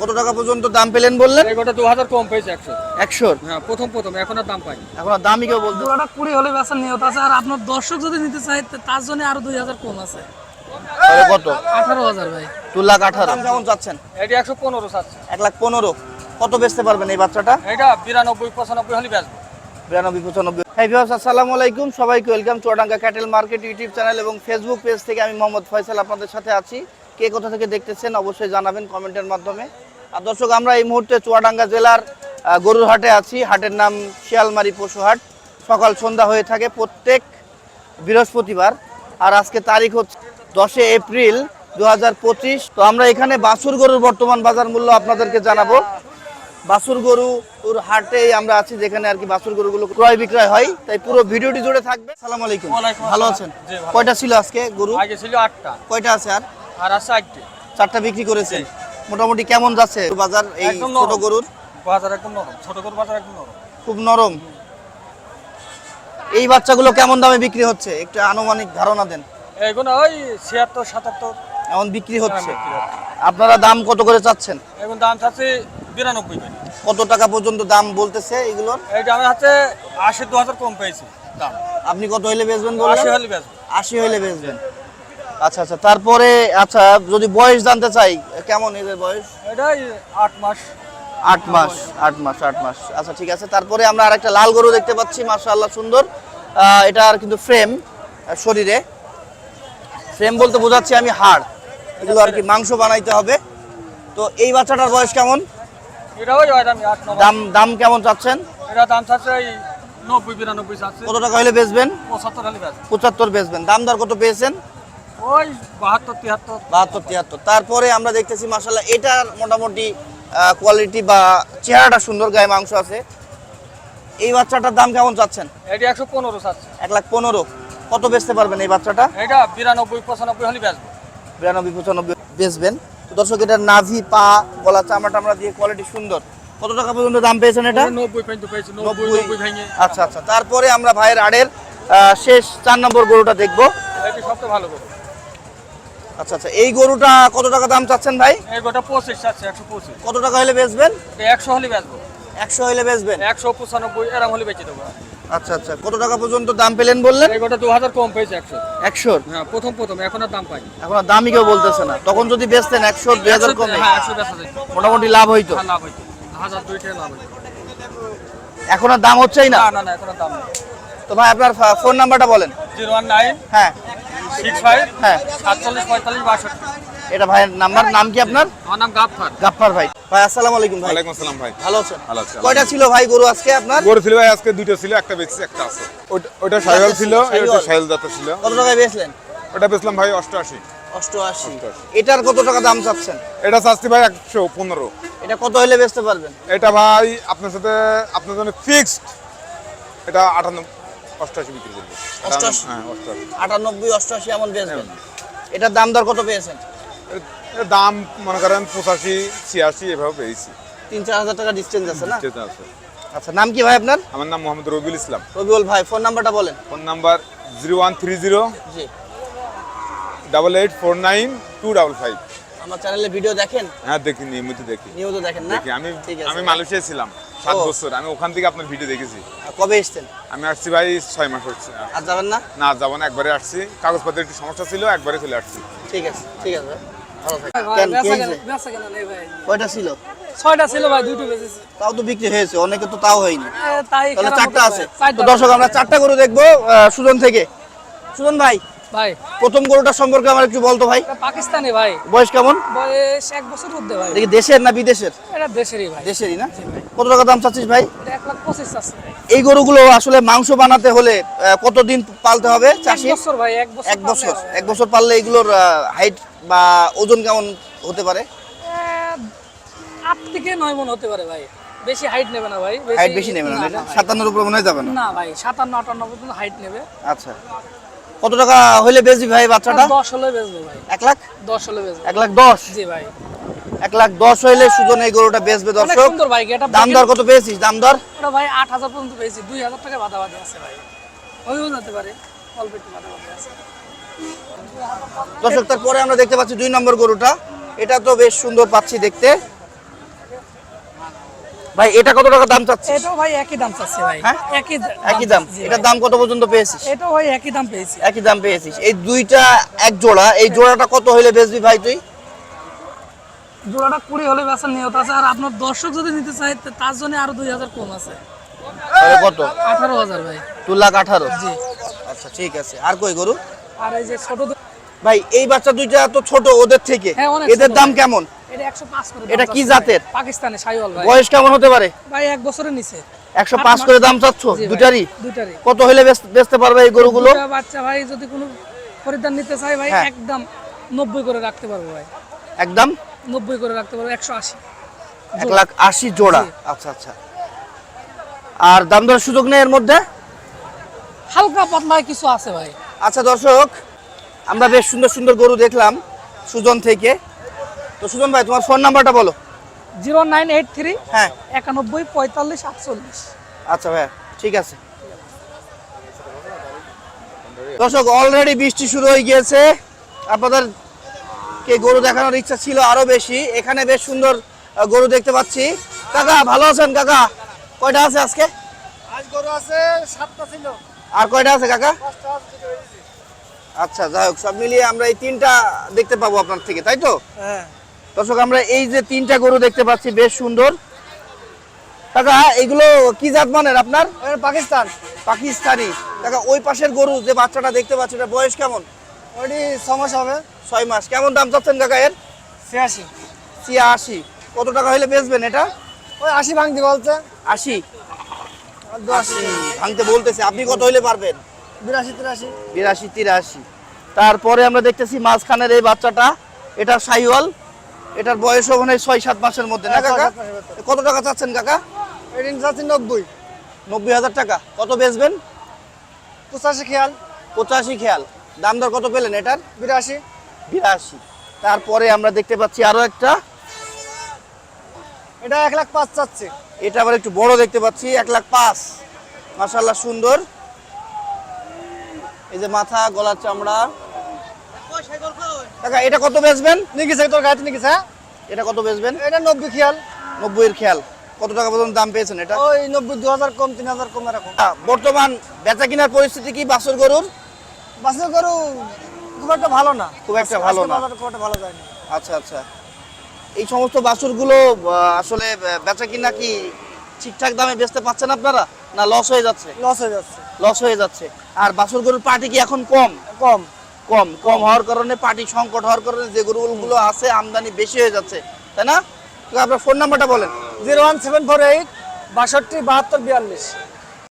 কত টাকা পর্যন্ত দাম পেলেন বললেন? এগোটা দু হাজার কম পেয়েছে একশো। একশোর? হ্যাঁ প্রথম প্রথম এখন আর দাম পাই এখন আর দামই কেউ বলতে জোড়াটা কুড়ি হলে বেচার নিয়ত আছে আর আপনার দর্শক যদি নিতে চায় তার জন্য আরও দুই হাজার কম আছে। তাহলে কত? আঠারো হাজার ভাই। দু লাখ আঠারো। দাম কেমন চাচ্ছেন। এটি একশো পনেরো চাচ্ছে। এক লাখ পনেরো। কত বেচতে পারবেন এই বাচ্চাটা? এটা বিরানব্বই পঁচানব্বই হলে বেচবো। বিরানব্বই পঁচানব্বই। হাই ভিউয়ার্স আসসালামু আলাইকুম। সবাইকে welcome Chuadanga cattle market YouTube channel এবং ফেসবুক পেজ থেকে আমি মোহাম্মদ ফয়সাল আপনাদের সাথে আছি। কে কোথা থেকে দেখতেছেন অবশ্যই জানাবেন কমেন্টের মাধ্যমে। আর দর্শক আমরা এই মুহূর্তে চুয়াডাঙ্গা জেলার গরুর হাটে আছি। হাটের নাম শিয়ালমারি পশু হাট সকাল সন্ধ্যা হয়ে থাকে প্রত্যেক বৃহস্পতিবার। আর আজকে তারিখ হচ্ছে দশে এপ্রিল দু তো আমরা এখানে বাছুর গরুর বর্তমান বাজার মূল্য আপনাদেরকে জানাব। বাছুর গরু ওর হাটে আমরা আছি যেখানে আর কি বাছুর গরুগুলো ক্রয় বিক্রয় হয়। তাই পুরো ভিডিওটি জুড়ে থাকবে। সালাম আলাইকুম। ভালো আছেন? কয়টা ছিল আজকে গরু? আগে ছিল আটটা। কয়টা আছে আর? আর আছে চারটা বিক্রি করেছেন। মোটামুটি কেমন যাচ্ছে বাজার এই ছোট গরুর? বাজার একদম নরম। ছোট করে বাজার একদম নরম। খুব নরম। এই বাচ্চাগুলো কেমন দামে বিক্রি হচ্ছে? একটু আনুমানিক ধারণা দেন। এগুলো ওই ছিয়াত্তর সাতাত্তর। এমন বিক্রি হচ্ছে। আপনারা দাম কত করে চাচ্ছেন? এখন দাম চাচ্ছে বিরানব্বই করে। কত টাকা পর্যন্ত দাম বলতেছে এগুলোর এইটা আমি হচ্ছে আশি দু হাজার কম পেয়েছি দাম। আপনি কত হইলে বেচবেন আশি বললেন হলে বেচবো। আশি হইলে বেচবেন। আচ্ছা আচ্ছা তারপরে আচ্ছা যদি বয়স জানতে চাই কেমন এদের বয়স? এটাই আট মাস। আট মাস আট মাস আট মাস। আচ্ছা ঠিক আছে তারপরে আমরা আরেকটা লাল গরু দেখতে পাচ্ছি মাশাআল্লাহ সুন্দর। আহ, এটার কিন্তু ফ্রেম শরীরে। ফ্রেম বলতে বোঝাচ্ছি আমি হাড়। এগুলো আর কি মাংস বানাইতে হবে। তো এই বাচ্চাটার বয়স কেমন? এটা দামি দাম কেমন চাচ্ছেন? এটা দাম চাচ্ছে কত টাকা হলে বেচবেন। পঁচাত্তর বেচবেন। দাম দর কত পেয়েছেন? ওই বাহাত্তর তিয়াত্তর। বাহাত্তর তিয়াত্তর। তারপরে আমরা দেখতেছি মাসাল্লাহ এটার মোটামুটি কোয়ালিটি বা চেহারাটা সুন্দর গায়ে মাংস আছে। এই বাচ্চাটার দাম কেমন চাচ্ছেন? এটি একশো পনেরো চাচ্ছে। এক লাখ পনেরো। কত বেচতে পারবেন এই বাচ্চাটা? এটা বিরানব্বই পঁচানব্বই হলে বেচবো। বিরানব্বই পঁচানব্বই বেচবেন। দর্শক এটা নাভি পা গলা চামড়া টামড়া দিয়ে কোয়ালিটি সুন্দর। কত টাকা পর্যন্ত দাম পেয়েছেন এটা? নব্বই পর্যন্ত পেয়েছি নব্বই ভেঙে। আচ্ছা আচ্ছা। তারপরে আমরা ভাইয়ের আড়ের শেষ চার নম্বর গরুটা দেখব। এটি সবচেয়ে ভালো গরু। আচ্ছা আচ্ছা এই গরুটা কত টাকা দাম চাচ্ছেন ভাই? এই গোটা পঁচিশ চাচ্ছে একশো পঁচিশ। কত টাকা হলে বেচবেন? একশো হলে বেচবো। একশো হলে বেচবেন? একশো পঁচানব্বই এরম হলে বেঁচে দেবো। আচ্ছা আচ্ছা কত টাকা পর্যন্ত দাম পেলেন বললেন? এই গোটা দু হাজার কম পেয়েছে একশো। একশোর হ্যাঁ প্রথম প্রথম এখন আর দাম পাই এখন আর দামই কেউ বলতেছে না। তখন যদি বেচতেন একশো দুই হাজার কমে। হ্যাঁ একশো বেচা যায়। মোটামুটি লাভ হইতো। হ্যাঁ, লাভ হইতো। হাজার দুইটাই লাভ হইতো। এখন আর দাম হচ্ছেই না? না না এখন আর দাম তো ভাই আপনার ফোন নাম্বারটা বলেন। জিরো ওয়ান নাইন হ্যাঁ। সিক্স ফাইভ হ্যাঁ। সাতচল্লিশ পঁয়তাল্লিশ বাষট্টি। এটা ভাইয়ের নাম্বার নাম কি আপনার? আমার নাম গাফার গাফফার ভাই। ভাই আসসালামু আলাইকুম ভাই। ওয়ালাইকুম আসসালাম ভাই। ভালো আছেন? ভালো আছি, কয়টা ছিল ভাই গরু আজকে আপনার? গরু ছিল ভাই আজকে দুটো ছিল একটা বেচছি একটা আছে। ওটা- ওটা সাইল ছিল ওটা সাইল জাতের ছিল। কত টাকায় বেচলেন? ওটা বেচলাম ভাই অষ্টআশি। অষ্টআশি। এটার কত টাকা দাম চাচ্ছেন? এটা চাচ্ছি ভাই একশো পনেরো। এটা কত হলে বেচতে পারবেন? এটা ভাই আপনার সাথে আপনার জন্য ফিক্সড এটা আটান্ন অষ্টআশি বিক্রি করব। অষ্টআশি? হ্যাঁ অষ্টআশি। আটানব্বই অষ্টআশি এমন বেচবেন? এটার দাম দর কত পেয়েছেন? দাম মনে করেন পঁচাশি ছিয়াশি এভাবে পেয়েছি। তিন চার হাজার টাকা ডিস্টেন্স আছে না? আছে। আচ্ছা নাম কি ভাই আপনার? আমার নাম মোহাম্মদ রবিউল ইসলাম। রবিউল ভাই ফোন নাম্বারটা বলেন। Phone number zero one three zero জি। Double eight four nine two double five. আমার চ্যানেলে ভিডিও দেখেন? হ্যাঁ দেখি নিয়মিত দেখি। নিয়মিত দেখেন না? আমি আমি মালয়েশিয়ায় ছিলাম। সাত বছর। আমি ওখান থেকে আপনার ভিডিও দেখেছি। কবে এসছেন? আমি আসছি ভাই ছয় মাস হচ্ছে। আর যাবেন না? না যাব না একবারে আসছি। কাগজপত্রের একটু সমস্যা ছিল একবারে চলে আসছি। ঠিক আছে ঠিক আছে ভাই। কয়টা ছিল? ছয়টা ছিল দুটো তাও তো বিক্রি হয়েছে অনেকে তো তাও হয়নি। তাহলে চারটা আছে। তো দর্শক আমরা চারটা গরু দেখব আহ, সুজন থেকে। সুজন ভাই ভাই। প্রথম গরুটার সম্পর্কে আমার একটু বলতো ভাই। পাকিস্তানি ভাই। বয়স কেমন? বয়স এক বছর উঠতে ভাই। দেখি দেশের না বিদেশের? এটা দেশেরই ভাই। দেশেরই না? কত টাকা দাম চাচ্ছিস ভাই? এক লাখ পঁচিশ এই গরুগুলো আসলে মাংস বানাতে হলে কতদিন পালতে হবে চাষি? বছর ভাই এক বছর এক বছর। এক বছর পারলে এগুলোর হাইট বা ওজন কেমন হতে পারে? আট থেকে নয় মন হতে পারে ভাই। বেশি হাইট নেবে না ভাই। হাইট বেশি নেবে না। সাতান্নর উপরে মনে হয় যাবে না? না ভাই সাতান্ন আটান্ন পর্যন্ত হাইট নেবে। আচ্ছা। কত টাকা হইলে বেচবি ভাই বাচ্চাটা? দশ হলে বেচবো ভাই। এক লাখ? দশ হলে বেচবো। এক লাখ দশ? জি ভাই। এক লাখ দশ হইলে সুজন এই গরুটা বেচবে দর্শক। সুন্দর ভাই এটা দাম দর কত পেয়েছিস? দাম দর? ওটা ভাই আট হাজার পর্যন্ত পেয়েছি। দুই হাজার টাকা বাধা বাধা আছে ভাই। হয়েও যেতে পারে অল্প একটু বাধা বাধা আছে। দর্শক তারপরে আমরা দেখতে পাচ্ছি দুই নম্বর গরুটা। এটা তো বেশ সুন্দর পাচ্ছি দেখতে। ভাই এটা কত টাকা দাম চাচ্ছে এটাও ভাই একই দাম চাচ্ছে ভাই। হ্যাঁ? একই একই দাম জি এটার দাম কত পর্যন্ত পেয়েছিস? এটাও ভাই একই দাম পেয়েছি। একই দাম পেয়েছিস। এই দুইটা এক জোড়া এই জোড়াটা কত হইলে বেচবি ভাই তুই? জোড়াটা কুড়ি হলে বেচার নিয়ত আছে। আর আপনার দর্শক যদি নিতে চায় তার জন্য আরও দুই হাজার কম আছে। তাহলে কত? আঠারো হাজার ভাই। দু লাখ আঠারো? জি। আচ্ছা ঠিক আছে। আর কই গরু? আর এই যে ছোট ভাই এই বাচ্চা দুইটা তো ছোট ওদের থেকে। হ্যাঁ, এদের দাম কেমন? এটা একশো পাঁচ করে এটা কি জাতের? পাকিস্তানি সাইওয়াল ভাই। বয়স কেমন হতে পারে? ভাই এক বছরের নিচে। একশো পাঁচ করে দাম চাচ্ছ? দুটারই? দুটারই। কত বেচ- বেচতে পারবে এই গরুগুলো? বাচ্চা ভাই যদি কোনো খরিদ্দার নিতে চায় ভাই হ্যাঁ। একদম নব্বই করে রাখতে পারব ভাই। একদম? নব্বই করে রাখতে পারব একশো আশি। এক লাখ আশি জোড়া। আচ্ছা আচ্ছা। আর দাম দরের সুযোগ নেই এর মধ্যে? হালকা পাতলায় কিছু আছে ভাই। আচ্ছা দর্শক আমরা বেশ সুন্দর সুন্দর গরু দেখলাম সুজন থেকে। তো সুজন ভাই তোমার ফোন নাম্বারটা বলো। জিরো নাইন এইট থ্রি হ্যাঁ। একানব্বই পঁয়তাল্লিশ আটচল্লিশ। আচ্ছা ভাইয়া ঠিক আছে। দর্শক অলরেডি বৃষ্টি শুরু হয়ে গিয়েছে। আপনাদের কে গরু দেখানোর ইচ্ছা ছিল আরও বেশি। এখানে বেশ সুন্দর গরু দেখতে পাচ্ছি। কাকা ভালো আছেন কাকা? কয়টা আছে আজকে? আজ গরু আছে সাতটা ছিল। আর কয়টা আছে কাকা। আচ্ছা যাই হোক সব মিলিয়ে আমরা এই তিনটা দেখতে পাবো আপনার থেকে তাই তো? হ্যাঁ। দর্শক আমরা এই যে তিনটা গরু দেখতে পাচ্ছি বেশ সুন্দর। কাকা এগুলো কি জাত মানের আপনার? পাকিস্তান। পাকিস্তানি। কাকা ওই পাশের গরু যে বাচ্চাটা দেখতে পাচ্ছি এটা বয়স কেমন? ওটি ছ মাস হবে। ছয় মাস। কেমন দাম চাচ্ছেন কাকা এর? ছিয়াশি। ছিয়াশি। কত টাকা হলে বেচবেন এটা? ওই আশি ভাঙতি বলছে। আশি? আশি আশি ভাঙতে বলতেছে। আপনি কত হলে পারবেন? বিরাশি তিরাশি। বিরাশি তিরাশি। তারপরে আমরা দেখতেছি মাঝখানের এই বাচ্চাটা এটা সাইওয়াল এটার বয়সও মনে হয় ছয় সাত মাসের মধ্যে না হ্যাঁ, কাকা? কত টাকা চাচ্ছেন কাকা? এটি যাচ্ছি নব্বই। নব্বই হাজার টাকা। কত বেচবেন? পঁচাশি খেয়াল। পঁচাশি খেয়াল। দাম দর কত পেলেন এটার? বিরাশি। বিরাশি। তারপরে আমরা দেখতে পাচ্ছি আরও একটা। এটা এক লাখ পাঁচ চাচ্ছে। এটা আবার একটু বড় দেখতে পাচ্ছি এক লাখ পাঁচ। মাসাল্লাহ সুন্দর। এই যে মাথা গলার চামড়া। কাকা এটা কত বেচবেন? নিয়ে তোর গাড়িতে নিয়ে হ্যাঁ? এটা কত বেচবেন? এটা নব্বই খেয়াল। নব্বইয়ের খেয়াল। কত টাকা পর্যন্ত দাম পেয়েছেন এটা? ওই নব্বই দু হাজার কম তিন হাজার কম এরকম। বর্তমান বেচা কিনার পরিস্থিতি কি বাছুর গরুর? বাসের গরু খুব একটা ভালো না। খুব একটা ভালো না। খুব একটা ভালো যায়নি। আচ্ছা আচ্ছা। এই সমস্ত বাছুরগুলো আসলে বেচা কিনা কি ঠিকঠাক দামে বেচতে পাচ্ছেন আপনারা? না লস হয়ে যাচ্ছে? লস হয়ে যাচ্ছে। লস হয়ে যাচ্ছে। আর বাছুর গরুর পার্টি কি এখন কম? কম। কম কম হওয়ার কারণে পার্টি সংকট হওয়ার কারণে যে গরুগুলো আছে আমদানি বেশি হয়ে যাচ্ছে তাই না? তো আপনার ফোন নাম্বারটা বলেন। Zero one seven four eight বাষট্টি বাহাত্তর বিয়াল্লিশ।